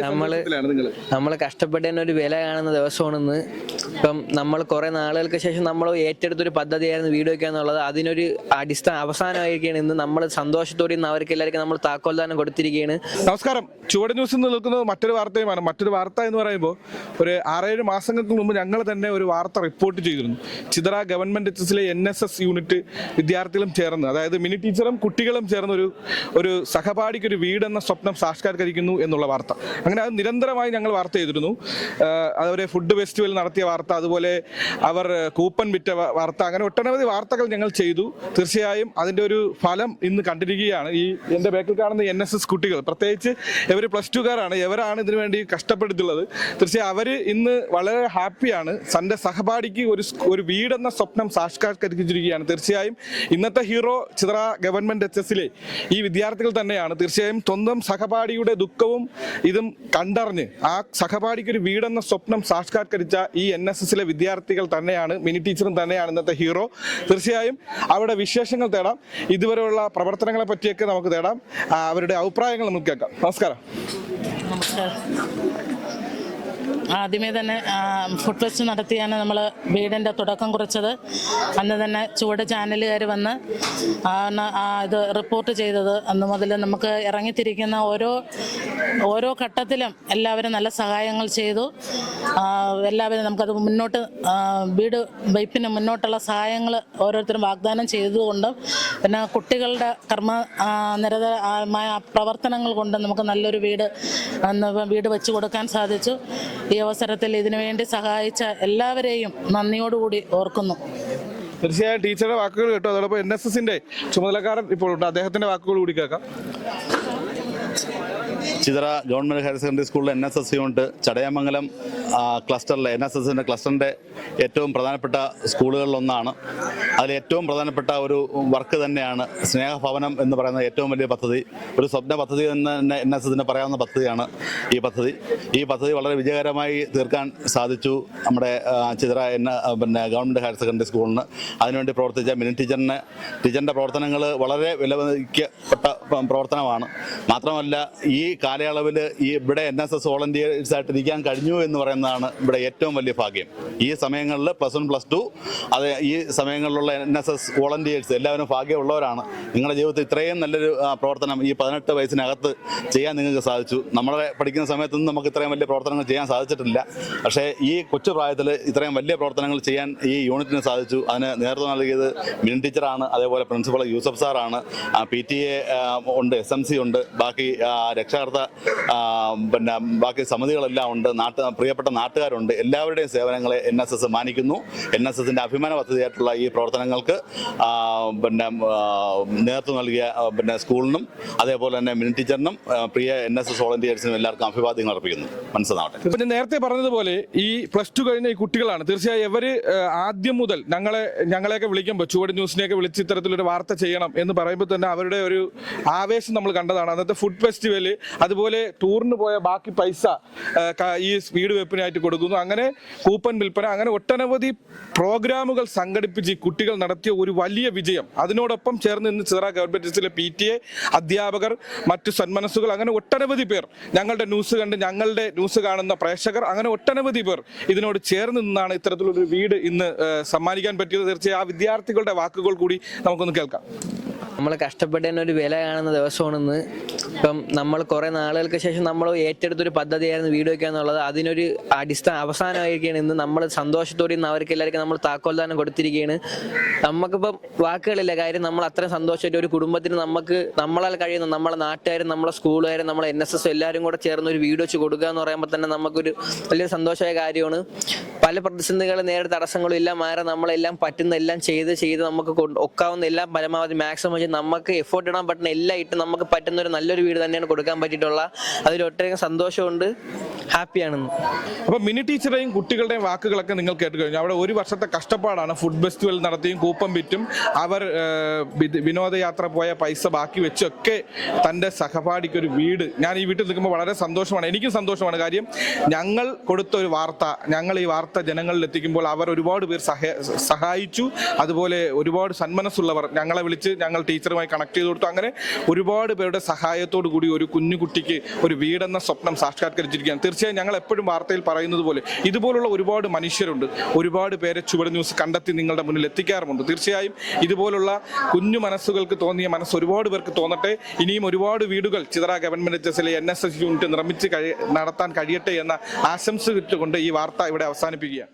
നമ്മൾ നമ്മൾ കഷ്ടപ്പെട്ടതിന് ഒരു വില കാണുന്ന ദിവസമാണെന്ന്. ഇപ്പം നമ്മൾ കുറെ നാളുകൾക്ക് ശേഷം നമ്മൾ ഏറ്റെടുത്തൊരു പദ്ധതിയായിരുന്നു വീട് വയ്ക്കുക എന്നുള്ളത്. അതിനൊരു അടിസ്ഥാന അവസാനമായിരിക്കുകയാണ് ഇന്ന്. നമ്മൾ സന്തോഷത്തോടെ ഇന്ന് അവർക്ക് എല്ലാവർക്കും നമ്മൾ താക്കോൽദാനം കൊടുത്തിരിക്കുകയാണ്. നമസ്കാരം. ചുവട് ന്യൂസിൽ നിന്ന് നിൽക്കുന്നത് മറ്റൊരു വാർത്തയുമാണ്. മറ്റൊരു വാർത്ത എന്ന് പറയുമ്പോൾ ഒരു ആറേഴ് മാസങ്ങൾക്ക് മുമ്പ് ഞങ്ങൾ തന്നെ ഒരു വാർത്ത റിപ്പോർട്ട് ചെയ്തിരുന്നു. ചിതറ ഗവൺമെന്റ് എച്ച് എസിലെ എൻ എസ് എസ് യൂണിറ്റ് വിദ്യാർത്ഥികളും ചേർന്ന് അതായത് മിനി ടീച്ചറും കുട്ടികളും ചേർന്ന് ഒരു ഒരു സഹപാഠിക്ക് ഒരു വീടെന്ന സ്വപ്നം സാക്ഷാത്കരിക്കുന്നു എന്നുള്ള വാർത്ത. അങ്ങനെ അത് നിരന്തരമായി ഞങ്ങൾ വാർത്ത ചെയ്തിരുന്നു അവരെ ഫുഡ് ഫെസ്റ്റിവൽ നടത്തിയ വാർത്ത അതുപോലെ അവർ കൂപ്പൺ വിറ്റ വാർത്ത അങ്ങനെ ഒട്ടനവധി വാർത്തകൾ ഞങ്ങൾ ചെയ്തു. തീർച്ചയായും അതിന്റെ ഒരു ഫലം ഇന്ന് കണ്ടിരിക്കുകയാണ്. ഈ എന്റെ ബാക്കിൽ കാണുന്ന എൻ എസ് എസ് കുട്ടികൾ പ്രത്യേകിച്ച് ഇവർ പ്ലസ് ടുക്കാരാണ് ഇവരാണ് ഇതിനു വേണ്ടി കഷ്ടപ്പെടുത്തുള്ളത് തീർച്ചയായും അവർ ഇന്ന് വളരെ ഹാപ്പിയാണ്. തന്റെ സഹപാഠിക്ക് ഒരു ഒരു വീടെന്ന സ്വപ്നം സാക്ഷാത്കരിച്ചിരിക്കുകയാണ്. തീർച്ചയായും ഇന്നത്തെ ഹീറോ ചിത്ര ഗവൺമെന്റ് എച്ച് എസിലെ ഈ വിദ്യാർത്ഥികൾ തന്നെയാണ്. തീർച്ചയായും സ്വന്തം സഹപാഠിയുടെ ദുഃഖവും ഇതും കണ്ടറിഞ്ഞ് ആ സഹപാഠിക്ക് ഒരു വീടെന്ന സ്വപ്നം സാക്ഷാത്കരിച്ച ഈ എൻ എസ് എസിലെ വിദ്യാർത്ഥികൾ തന്നെയാണ് മിനി ടീച്ചറും തന്നെയാണ് ഇന്നത്തെ ഹീറോ. തീർച്ചയായും അവരുടെ വിശേഷങ്ങൾ തേടാം. ഇതുവരെയുള്ള പ്രവർത്തനങ്ങളെ പറ്റിയൊക്കെ നമുക്ക് തേടാം. അവരുടെ അഭിപ്രായങ്ങൾ നമുക്ക് കേൾക്കാം. നമസ്കാരം. നമസ്കാരം. ആദ്യമേ തന്നെ ഫുഡ് ഫെസ്റ്റ് നടത്തിയാണ് നമ്മൾ വീടിന്റെ തുടക്കം കുറിച്ചത്. അന്ന് തന്നെ ചുവട് ചാനലുകാർ വന്ന് ഇത് റിപ്പോർട്ട് ചെയ്തത്. അന്ന് മുതൽ നമുക്ക് ഇറങ്ങിത്തിരിക്കുന്ന ഓരോ ഓരോ ഘട്ടത്തിലും എല്ലാവരും നല്ല സഹായങ്ങൾ ചെയ്തു. എല്ലാവരും നമുക്കത് മുന്നോട്ട് വീട് വൈപ്പിന് മുന്നോട്ടുള്ള സഹായങ്ങൾ ഓരോരുത്തരും വാഗ്ദാനം ചെയ്തുകൊണ്ട് പിന്നെ കുട്ടികളുടെ കർമ്മ നിരതമായ പ്രവർത്തനങ്ങൾ കൊണ്ട് നമുക്ക് നല്ലൊരു വീട് വീട് വെച്ച് കൊടുക്കാൻ സാധിച്ചു. അവസരത്തിൽ ഇതിനുവേണ്ടി സഹായിച്ച എല്ലാവരെയും നന്ദിയോടുകൂടി ഓർക്കുന്നു. തീർച്ചയായും ടീച്ചറുടെ വാക്കുകൾ കേട്ടു. അതോടൊപ്പം എൻ എസ് എസിന്റെ ചുമതലക്കാരൻ ഇപ്പോൾ ഉണ്ട്. അദ്ദേഹത്തിന്റെ വാക്കുകൾ കൂടി കേൾക്കാം. ചിതറ ഗവൺമെന്റ് ഹയർ സെക്കൻഡറി സ്കൂളിൽ N S S unit Chadayamangalam ക്ലസ്റ്ററിലെ N S എസിന്റെ ക്ലസ്റ്ററിന്റെ ഏറ്റവും പ്രധാനപ്പെട്ട സ്കൂളുകളിലൊന്നാണ്. അതിൽ ഏറ്റവും പ്രധാനപ്പെട്ട ഒരു വർക്ക് തന്നെയാണ് സ്നേഹഭവനം എന്ന് പറയുന്ന ഏറ്റവും വലിയ പദ്ധതി. ഒരു സ്വപ്ന പദ്ധതി എന്ന് തന്നെ എൻ എസ് എസിന് പറയാവുന്ന പദ്ധതിയാണ് ഈ പദ്ധതി. ഈ പദ്ധതി വളരെ വിജയകരമായി തീർക്കാൻ സാധിച്ചു നമ്മുടെ ചിതറ എൻ പിന്നെ ഗവൺമെന്റ് ഹയർ സെക്കൻഡറി സ്കൂളിന്. അതിനുവേണ്ടി പ്രവർത്തിച്ച മിനി ടീച്ചറിന് ടീച്ചറിന്റെ പ്രവർത്തനങ്ങൾ വളരെ വിലമതിക്കപ്പെട്ട പ്രവർത്തനമാണ്. മാത്രമല്ല ഈ കാലയളവിൽ ഈ ഇവിടെ എൻ എസ് എസ് വോളണ്ടിയേഴ്സ് ആയിട്ട് ഇരിക്കാൻ കഴിഞ്ഞു എന്ന് പറയുന്നതാണ് ഇവിടെ ഏറ്റവും വലിയ ഭാഗ്യം. ഈ സമയങ്ങളിൽ പ്ലസ് വൺ പ്ലസ് ടു അത് ഈ സമയങ്ങളിലുള്ള എൻ എസ് എസ് വോളണ്ടിയേഴ്സ് എല്ലാവരും ഭാഗ്യമുള്ളവരാണ്. നിങ്ങളുടെ ജീവിതത്തിൽ ഇത്രയും നല്ലൊരു പ്രവർത്തനം ഈ പതിനെട്ട് വയസ്സിനകത്ത് ചെയ്യാൻ നിങ്ങൾക്ക് സാധിച്ചു. നമ്മളെ പഠിക്കുന്ന സമയത്തൊന്നും നമുക്ക് ഇത്രയും വലിയ പ്രവർത്തനങ്ങൾ ചെയ്യാൻ സാധിച്ചിട്ടില്ല. പക്ഷേ ഈ കൊച്ചു പ്രായത്തിൽ ഇത്രയും വലിയ പ്രവർത്തനങ്ങൾ ചെയ്യാൻ ഈ യൂണിറ്റിന് സാധിച്ചു. അതിന് നേതൃത്വം നൽകിയത് മിൻ ടീച്ചറാണ്. അതേപോലെ പ്രിൻസിപ്പൾ യൂസഫ് സാറാണ്. പി ടി എ ഉണ്ട് എസ് എം സി ഉണ്ട്. ബാക്കി രക്ഷാകർത്ത പിന്നെ ബാക്കി സമിതികളെല്ലാം ഉണ്ട്. നാട്ട് പ്രിയപ്പെട്ട നാട്ടുകാരുണ്ട്. എല്ലാവരുടെയും സേവനങ്ങളെ എൻ എസ് എസ് മാനിക്കുന്നു. എൻ എസ് എസിന്റെ അഭിമാന പദ്ധതിയായിട്ടുള്ള ഈ പ്രവർത്തനങ്ങൾക്ക് പിന്നെ നേതൃത്വം നൽകിയ പിന്നെ സ്കൂളിനും അതേപോലെ തന്നെ മിനി ടീച്ചറിനും പ്രിയ എൻ എസ് എസ് വോളണ്ടിയേഴ്സിനും എല്ലാവർക്കും അഭിവാദ്യങ്ങൾ അർപ്പിക്കുന്നു. മനസ്സിലാവട്ടെ പിന്നെ നേരത്തെ പറഞ്ഞതുപോലെ ഈ പ്ലസ് ടു കഴിഞ്ഞ ഈ കുട്ടികളാണ്. തീർച്ചയായും ഇവർ ആദ്യം മുതൽ ഞങ്ങളെ ഞങ്ങളെയൊക്കെ വിളിക്കുമ്പോൾ ചുവട് ന്യൂസിനെയൊക്കെ വിളിച്ച് ഇത്തരത്തിലൊരു വാർത്ത ചെയ്യണം എന്ന് പറയുമ്പോൾ തന്നെ അവരുടെ ഒരു ആവേശം നമ്മൾ കണ്ടതാണ്. അന്നത്തെ ഫുഡ് ഫെസ്റ്റിവൽ അതുപോലെ ടൂറിന് പോയ ബാക്കി പൈസ ഈ വീട് വെപ്പിനായിട്ട് കൊടുക്കുന്നു. അങ്ങനെ കൂപ്പൺ വിൽപ്പന അങ്ങനെ ഒട്ടനവധി പ്രോഗ്രാമുകൾ സംഘടിപ്പിച്ച് കുട്ടികൾ നടത്തിയ ഒരു വലിയ വിജയം. അതിനോടൊപ്പം ചേർന്ന് ഇന്ന് ചിറ ഗവൺമെന്റ് പി ടി എ അധ്യാപകർ മറ്റു സന്മനസ്സുകൾ അങ്ങനെ ഒട്ടനവധി പേർ ഞങ്ങളുടെ ന്യൂസ് കണ്ട് ഞങ്ങളുടെ ന്യൂസ് കാണുന്ന പ്രേക്ഷകർ അങ്ങനെ ഒട്ടനവധി പേർ ഇതിനോട് ചേർന്ന് നിന്നാണ് ഇത്തരത്തിലൊരു വീട് ഇന്ന് സമ്മാനിക്കാൻ പറ്റിയത്. തീർച്ചയായും ആ വിദ്യാർത്ഥികളുടെ വാക്കുകൾ കൂടി നമുക്കൊന്ന് കേൾക്കാം. നമ്മൾ കഷ്ടപ്പെട്ടതിന് ഒരു വില കാണുന്ന ദിവസമാണെന്ന്. ഇപ്പം നമ്മൾ കുറെ നാളുകൾക്ക് ശേഷം നമ്മൾ ഏറ്റെടുത്തൊരു പദ്ധതിയായിരുന്നു വീട് വയ്ക്കുക എന്നുള്ളത്. അതിനൊരു അടിസ്ഥാന അവസാനമായിരിക്കുകയാണ് ഇന്ന് നമ്മൾ സന്തോഷത്തോടെ ഇന്ന് അവർക്ക് എല്ലാവർക്കും നമ്മൾ താക്കോൽദാനം കൊടുത്തിരിക്കുകയാണ്. നമുക്കിപ്പം വാക്കുകളില്ല. കാര്യം നമ്മൾ അത്രയും സന്തോഷമായിട്ട് ഒരു കുടുംബത്തിന് നമുക്ക് നമ്മളാൽ കഴിയുന്ന നമ്മളെ നാട്ടുകാരും നമ്മളെ സ്കൂളുകാരും നമ്മളെ എൻ എസ് എസ് എല്ലാവരും കൂടെ ചേർന്ന് ഒരു വീട് വെച്ച് കൊടുക്കുക എന്ന് പറയുമ്പോൾ തന്നെ നമുക്കൊരു വലിയ സന്തോഷമായ കാര്യമാണ്. പല പ്രതിസന്ധികൾ നേരിട്ട് തടസ്സങ്ങളും എല്ലാം മാറി നമ്മളെല്ലാം പറ്റുന്ന എല്ലാം ചെയ്ത് ചെയ്ത് നമുക്ക് ഒക്കാവുന്ന എല്ലാം പരമാവധി മാക്സിമം വെച്ച് നമുക്ക് എഫോർട്ട് ഇടാൻ പറ്റുന്ന എല്ലാം ഇട്ട് നമുക്ക് പറ്റുന്ന ഒരു നല്ലൊരു വീട് തന്നെയാണ് കൊടുക്കാൻ പറ്റിയിട്ടുള്ള. അതിൽ ഒട്ടേറെ സന്തോഷമുണ്ട്. ഹാപ്പിയാണെന്ന്. അപ്പൊ മിനി ടീച്ചറുടെയും കുട്ടികളുടെയും വാക്കുകളൊക്കെ നിങ്ങൾ കേട്ട് കഴിഞ്ഞു. അവിടെ ഒരു വർഷത്തെ കഷ്ടപ്പാടാണ്. ഫുഡ് ഫെസ്റ്റിവൽ നടത്തിയും കൂപ്പം വിറ്റും. അവർ വിനോദയാത്ര പോയ പൈസ ബാക്കി വെച്ചൊക്കെ തന്റെ സഹപാഠിക്ക് ഒരു വീട്. ഞാൻ ഈ വീട്ടിൽ നിൽക്കുമ്പോൾ വളരെ സന്തോഷമാണ്. എനിക്കും സന്തോഷമാണ്. കാര്യം ഞങ്ങൾ കൊടുത്ത ഒരു വാർത്ത ഞങ്ങൾ ഈ വാർത്ത ജനങ്ങളിൽ എത്തിക്കുമ്പോൾ അവർ ഒരുപാട് പേർ സഹായിച്ചു. അതുപോലെ ഒരുപാട് സന്മനസ്സുള്ളവർ ഞങ്ങളെ വിളിച്ച് ഞങ്ങൾ ടീച്ചറുമായി കണക്ട് ചെയ്ത് കൊടുത്തു. അങ്ങനെ ഒരുപാട് പേരുടെ സഹായത്തോടു കൂടി ഒരു കുഞ്ഞു കുട്ടിക്ക് ഒരു വീടെന്ന സ്വപ്നം സാക്ഷാത്കരിച്ചിരിക്കുകയാണ്. തീർച്ചയായും ഞങ്ങൾ എപ്പോഴും വാർത്തയിൽ പറയുന്നത് പോലെ ഇതുപോലുള്ള ഒരുപാട് മനുഷ്യരുണ്ട്. ഒരുപാട് പേരെ ചുവട് ന്യൂസ് കണ്ടെത്തി നിങ്ങളുടെ മുന്നിൽ എത്തിക്കാറുമുണ്ട്. തീർച്ചയായും ഇതുപോലുള്ള കുഞ്ഞു മനസ്സുകൾക്ക് തോന്നിയ മനസ്സ് ഒരുപാട് പേർക്ക് തോന്നട്ടെ. ഇനിയും ഒരുപാട് വീടുകൾ ചിതറ ഗവൺമെന്റ് എച്ച് എസിലെ എൻ എസ് എസ് യൂണിറ്റ് നിർമ്മിച്ച് നടത്താൻ കഴിയട്ടെ എന്ന ആശംസ കൊണ്ട് ഈ വാർത്ത ഇവിടെ അവസാനിപ്പിക്കുകയാണ്.